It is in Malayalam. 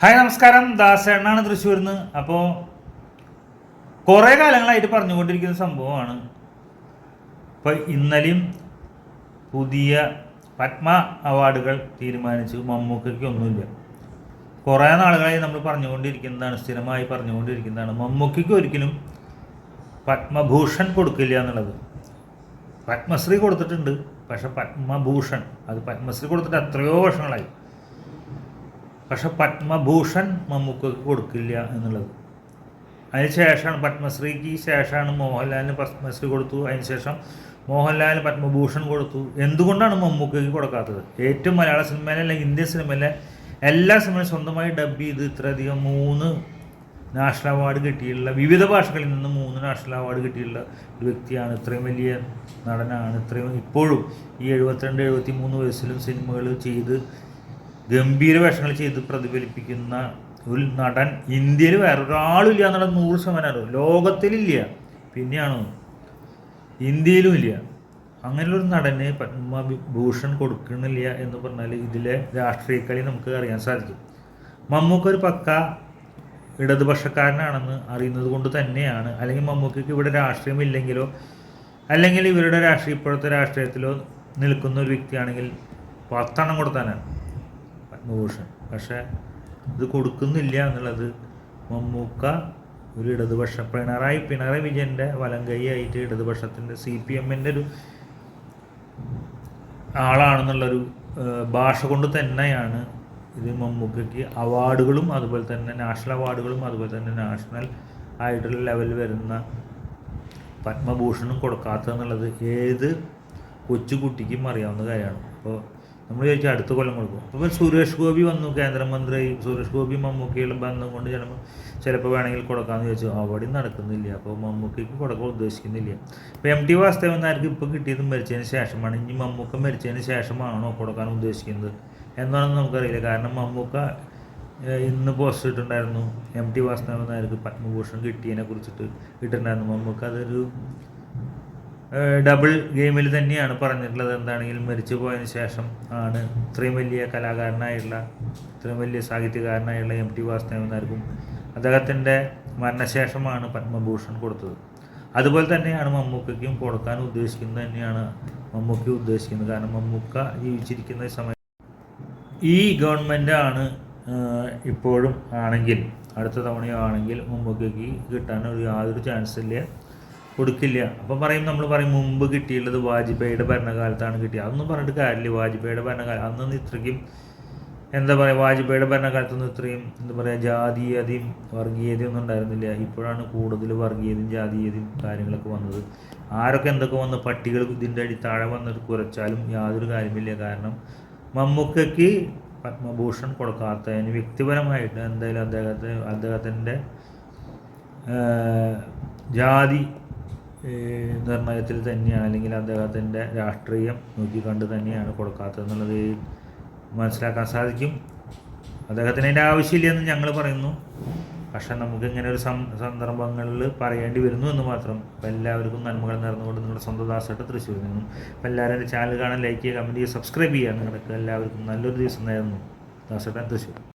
ഹായ് നമസ്കാരം. ദാസേണ്ണാണ് തൃശ്ശൂരിൽ നിന്ന് അപ്പോൾ കുറേ കാലങ്ങളായിട്ട് പറഞ്ഞുകൊണ്ടിരിക്കുന്ന സംഭവമാണ്. ഇപ്പോൾ ഇന്നലെയും പുതിയ പത്മ അവാർഡുകൾ തീരുമാനിച്ചു. മമ്മൂക്കയ്ക്ക് ഒന്നുമില്ല. കുറേ നാളുകളായി നമ്മൾ പറഞ്ഞുകൊണ്ടിരിക്കുന്നതാണ് സ്ഥിരമായി പറഞ്ഞുകൊണ്ടിരിക്കുന്നതാണ്. മമ്മൂക്കയ്ക്ക് ഒരിക്കലും പത്മഭൂഷൺ കൊടുക്കില്ല എന്നുള്ളത്. പത്മശ്രീ കൊടുത്തിട്ടുണ്ട് പക്ഷെ പത്മഭൂഷൺ അത് പത്മശ്രീ കൊടുത്തിട്ട് എത്രയോ വർഷങ്ങളായി. പക്ഷെ പത്മഭൂഷൺ മമ്മൂക്ക് കൊടുക്കില്ല എന്നുള്ളത്. അതിന് ശേഷമാണ് പത്മശ്രീക്ക് ശേഷമാണ് മോഹൻലാലിന് പത്മശ്രീ കൊടുത്തു. അതിന് ശേഷം മോഹൻലാലിന് പത്മഭൂഷൺ കൊടുത്തു. എന്തുകൊണ്ടാണ് മമ്മൂക്കയ്ക്ക് കൊടുക്കാത്തത്? ഏറ്റവും മലയാള സിനിമയിലെ അല്ലെങ്കിൽ ഇന്ത്യൻ സിനിമയിലെ എല്ലാ സിനിമയും സ്വന്തമായി ഡബ് ചെയ്ത് ഇത്രയധികം മൂന്ന് നാഷണൽ അവാർഡ് കിട്ടിയിട്ടുള്ള വിവിധ ഭാഷകളിൽ നിന്ന് മൂന്ന് നാഷണൽ അവാർഡ് കിട്ടിയിട്ടുള്ള ഒരു വ്യക്തിയാണ്. ഇത്രയും വലിയ നടനാണ്. ഇത്രയും ഇപ്പോഴും ഈ എഴുപത്തിരണ്ട് എഴുപത്തി മൂന്ന് വയസ്സിലും സിനിമകൾ ചെയ്ത് ഗംഭീര വേഷങ്ങൾ ചെയ്ത് പ്രതിഫലിപ്പിക്കുന്ന ഒരു നടൻ ഇന്ത്യയിൽ വേറൊരാളില്ല എന്നുള്ള നൂറ് ശതമാനം ലോകത്തിലില്ല. പിന്നെയാണ്? ഇന്ത്യയിലും ഇല്ല. അങ്ങനെയുള്ളൊരു നടന് പത്മഭൂഷൺ കൊടുക്കുന്നില്ല എന്ന് പറഞ്ഞാൽ ഇതിലെ രാഷ്ട്രീയ കളി നമുക്ക് അറിയാൻ സാധിക്കും. മമ്മൂക്ക ഒരു പക്ക ഇടതുപക്ഷക്കാരനാണെന്ന് അറിയുന്നത് കൊണ്ട് തന്നെയാണ്. അല്ലെങ്കിൽ മമ്മൂക്കയ്ക്ക് ഇവിടെ രാഷ്ട്രീയമില്ലെങ്കിലോ അല്ലെങ്കിൽ ഇവരുടെ രാഷ്ട്രീയ ഇപ്പോഴത്തെ രാഷ്ട്രീയത്തിലോ നിൽക്കുന്ന ഒരു വ്യക്തിയാണെങ്കിൽ പത്തെണ്ണം കൊടുത്താനാണ്. പത്മഭൂഷൺ പക്ഷേ ഇത് കൊടുക്കുന്നില്ല എന്നുള്ളത് മമ്മൂക്ക ഒരു ഇടതുപക്ഷ പിണറായി പിണറായി വിജയന്റെ വലം കൈയായിട്ട് ഇടതുപക്ഷത്തിന്റെ സി പി എമ്മിന്റെ ഒരു ആളാണെന്നുള്ളൊരു ഭാഷ കൊണ്ട് തന്നെയാണ് ഇത് മമ്മൂക്കയ്ക്ക് അവാർഡുകളും അതുപോലെ തന്നെ നാഷണൽ അവാർഡുകളും അതുപോലെ തന്നെ നാഷണൽ ആയിട്ടുള്ള ലെവലിൽ വരുന്ന പത്മഭൂഷണും കൊടുക്കാത്തതെന്നുള്ളത് ഏത് കൊച്ചുകുട്ടിക്കും അറിയാവുന്ന കാര്യമാണ്. അപ്പോൾ നമ്മൾ ചോദിച്ചാൽ അടുത്ത കൊല്ലം കൊടുക്കും അപ്പോൾ സുരേഷ് ഗോപി വന്നു കേന്ദ്രമന്ത്രി സുരേഷ് ഗോപി മമ്മൂക്കയുള്ള ബന്ധം കൊണ്ട് ചിലപ്പോൾ ചിലപ്പോൾ വേണമെങ്കിൽ കൊടുക്കാമെന്ന് ചോദിച്ചു അവിടെയും നടക്കുന്നില്ല. അപ്പോൾ മമ്മൂക്കയ്ക്ക് കൊടുക്കാൻ ഉദ്ദേശിക്കുന്നില്ല. ഇപ്പോൾ എം ടി വാസ്തവൻ നായർക്ക് ഇപ്പോൾ കിട്ടിയത് മരിച്ചതിന് ശേഷമാണ്. ഇനി മമ്മൂക്ക മരിച്ചതിന് ശേഷമാണോ കൊടുക്കാൻ ഉദ്ദേശിക്കുന്നത് എന്നാണെന്ന് നമുക്കറിയില്ല. കാരണം മമ്മൂക്ക ഇന്ന് പോസ്റ്റ് ഇട്ടിട്ടുണ്ടായിരുന്നു. എം ടി വാസുദേവൻ നായർക്ക് പത്മഭൂഷൺ കിട്ടിയതിനെ കുറിച്ചിട്ട് ഇട്ടിട്ടുണ്ടായിരുന്നു. മമ്മൂക്ക അതൊരു ഡബിൾ ഗെയിമിൽ തന്നെയാണ് പറഞ്ഞിട്ടുള്ളത്. എന്താണെങ്കിലും മരിച്ചു പോയതിന് ശേഷം ആണ് ഇത്രയും വലിയ കലാകാരനായുള്ള ഇത്രയും വലിയ സാഹിത്യകാരനായുള്ള എം ടി വാസുദേവൻ നായർക്കും അദ്ദേഹത്തിന്റെ മരണശേഷമാണ് പത്മഭൂഷൺ കൊടുത്തത്. അതുപോലെ തന്നെയാണ് മമ്മൂക്കയ്ക്കും കൊടുക്കാൻ ഉദ്ദേശിക്കുന്നത് തന്നെയാണ് മമ്മൂക്ക ഉദ്ദേശിക്കുന്നത്. കാരണം മമ്മൂക്ക ജീവിച്ചിരിക്കുന്ന സമയം ഈ ഗവൺമെന്റ് ആണ് ഇപ്പോഴും ആണെങ്കിൽ അടുത്ത തവണയാണെങ്കിൽ മമ്മൂക്കയ്ക്ക് കിട്ടാൻ ഒരു യാതൊരു ചാൻസ് ഇല്ല. കൊടുക്കില്ല. അപ്പം പറയും നമ്മൾ പറയും മുമ്പ് കിട്ടിയുള്ളത് വാജ്പേയിയുടെ ഭരണകാലത്താണ് കിട്ടിയത്. അതൊന്നും പറഞ്ഞിട്ട് കാര്യമില്ല. വാജ്പേയിയുടെ ഭരണകാലം അന്നൊന്നും ഇത്രയ്ക്കും എന്താ പറയുക വാജ്പേയിയുടെ ഭരണകാലത്തൊന്നും ഇത്രയും എന്താ പറയുക ജാതീയതയും വർഗീയതയും ഒന്നും ഉണ്ടായിരുന്നില്ല. ഇപ്പോഴാണ് കൂടുതൽ വർഗീയതയും ജാതീയതയും കാര്യങ്ങളൊക്കെ വന്നത്. ആരൊക്കെ എന്തൊക്കെ വന്ന് പട്ടികൾ ഇതിന്റെ അടി താഴെ വന്നിട്ട് കുറച്ചാലും യാതൊരു കാര്യമില്ല. കാരണം മമ്മൂക്കയ്ക്ക് പത്മഭൂഷൺ കൊടുക്കാത്തതിന് വ്യക്തിപരമായിട്ട് എന്തായാലും അദ്ദേഹത്തെ അദ്ദേഹത്തിന്റെ ജാതി നിർണയത്തിൽ തന്നെയാണ് അല്ലെങ്കിൽ അദ്ദേഹത്തിന്റെ രാഷ്ട്രീയം നോക്കിക്കണ്ട് തന്നെയാണ് കൊടുക്കാത്തതെന്നുള്ളത് മനസ്സിലാക്കാൻ സാധിക്കും. അദ്ദേഹത്തിന് അതിന്റെ ആവശ്യമില്ലെന്ന് ഞങ്ങൾ പറയുന്നു. പക്ഷെ നമുക്ക് ഇങ്ങനെ ഒരു സന്ദർഭങ്ങളിൽ പറയേണ്ടി വരുന്നു എന്ന് മാത്രം. അപ്പോൾ എല്ലാവർക്കും നന്മകൾ നേർന്നുകൊണ്ട് നിങ്ങളുടെ സ്വന്തം ദാസായിട്ട് തൃശ്ശൂരിൽ നിന്നും അപ്പോൾ എല്ലാവരും ചാനൽ കാണാൻ ലൈക്ക് ചെയ്യുക കമന്റ് ചെയ്യുക സബ്സ്ക്രൈബ് ചെയ്യുക നിങ്ങൾക്ക് എല്ലാവർക്കും നല്ലൊരു ദിവസം നേരുന്നു. ദാസേട്ടൻ തൃശ്ശൂർ.